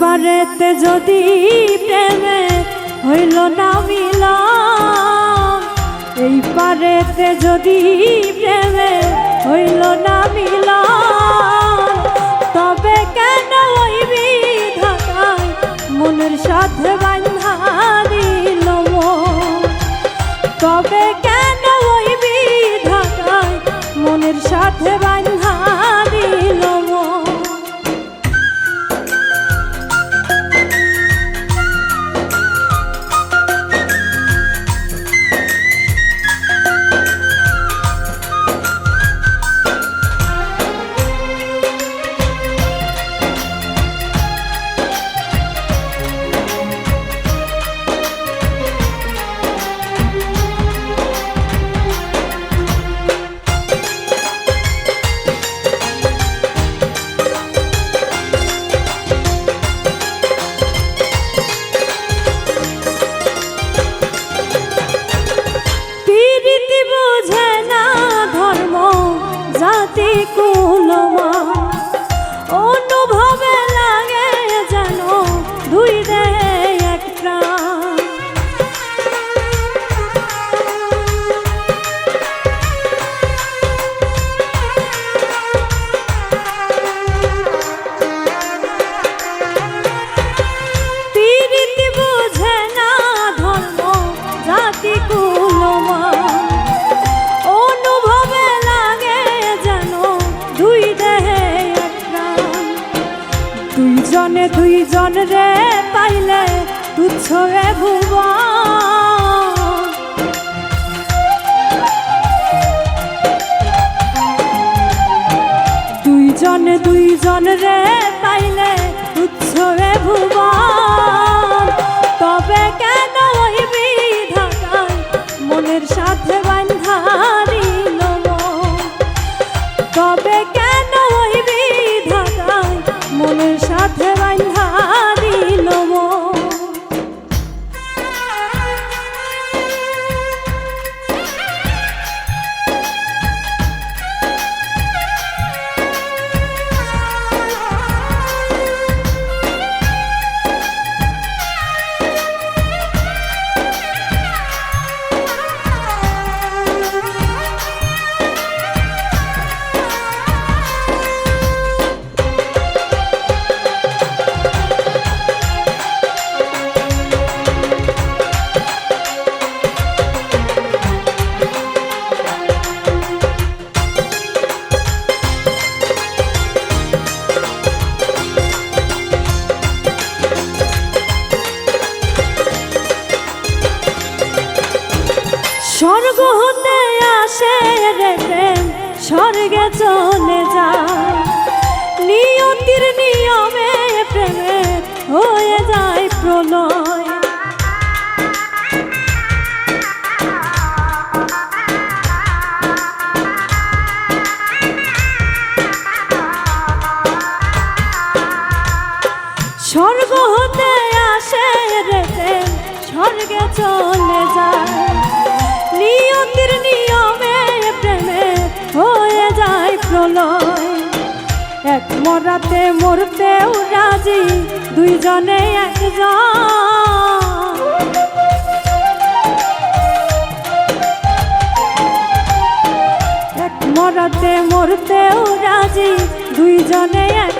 পারেতে যদি প্রেমে হইল না মিল এই পারেতে যদি প্রেমে হইল না মিল তবে কেন ওই বিধাতায় মনের সাথে বান্ধা পাইলে তুচ্ছ রে ভুবন। স্বর্গে চলে যায় নিয়তির নিয়মে প্রেমে হয়ে যায় প্রলয়। স্বর্গ হতে আসে রে স্বর্গে চলে যায়। মরাতে মরতে রাজি দুইজনে একজন। মরাতে মরতেও রাজি দুইজনে এক